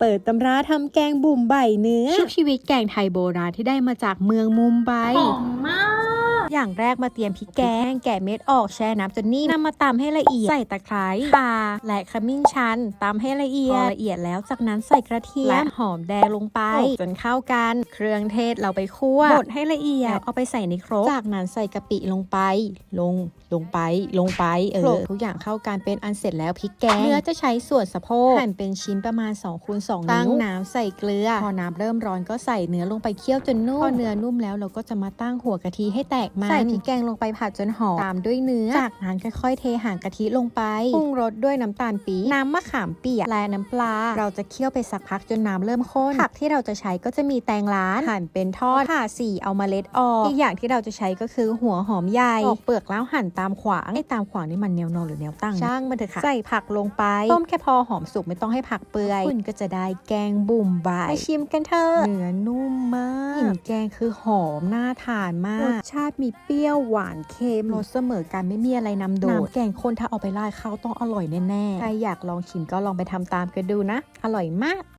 เปิดตำราทำแกงบุ่มใบเนื้อชุบชีวิตแกงไทยโบราณที่ได้มาจากเมืองมุมไบหอมมาก อย่างแรกมาเตรียมพริกแกง แกะเม็ดออกแช่น้ำจนนิ่มนำมาตำให้ละเอียด ใส่ตะไคร้ป่าและขมิ้นชันตำให้ละเอียดพอละเอียดแล้วจากนั้นใส่กระเทียมและหอมแดงลงไปโขลกจนเข้ากัน เครื่องเทศเราไปคั่วบดให้ละเอียดแล้วเอาไปใส่ในครกจากนั้นใส่กะปิลงไป ลงลงไปลงไปเออโขลกทุกอย่างเข้ากันเป็นอันเสร็จแล้วพริกแกงเนื้อจะใช้ส่วนสะโพกหั่นเป็นชิ้นประมาณ2คูณ2นิ้วตั้งน้ำใส่เกลือ พอน้ำเริ่มร้อนก็ใส่เนื้อลงไปเคี่ยวจนนุ่มพอเนื้อนุ่มแล้วเราก็จะมาตั้งหัวกะทิให้แตกมัน ใส่พริกแกงลงไปผัดจนหอม ตามด้วยเนื้อ จากนั้นค่อยๆเทหางกะทิลงไป ปรุงรสด้วยน้ำตาลปี๊บน้ำมะขามเปียกและน้ำปลา เราจะเคี่ยวไปสักพักจนน้ำเริ่มข้น ผักที่เราจะใช้ก็จะมีแตงล้าน หั่นเป็นทอดผ่าสี่เอาเมล็ดออก อีกอย่างที่เราจะใช้ก็คือหัวหอมใหญ่ปอกเปลือกแล้วหั่นตามขวางไอ้ตามขวางนี่มันแนวนอนหรือแนวตั้ง ช่างมันเถอะค่ะ ใส่ผักลงไป ต้มแค่พอหอมสุกไม่ต้องให้ผักเปื่อย คุณก็จะได้แกงบุ่มใบไปชิมกันเถอะ เนื้อนุ่มมากกลิ่นแกงคือหอมน่าทานมาก รสชาติมีเปรี้ยวหวานเค็มรสเสมอกันไม่มีอะไรนำโดดน้ำแกงข้นถ้าเอาไปราดข้าวต้องอร่อยแน่ๆ ใครอยากลองชิมก็ลองไปทำตามกันดูนะ อร่อยมาก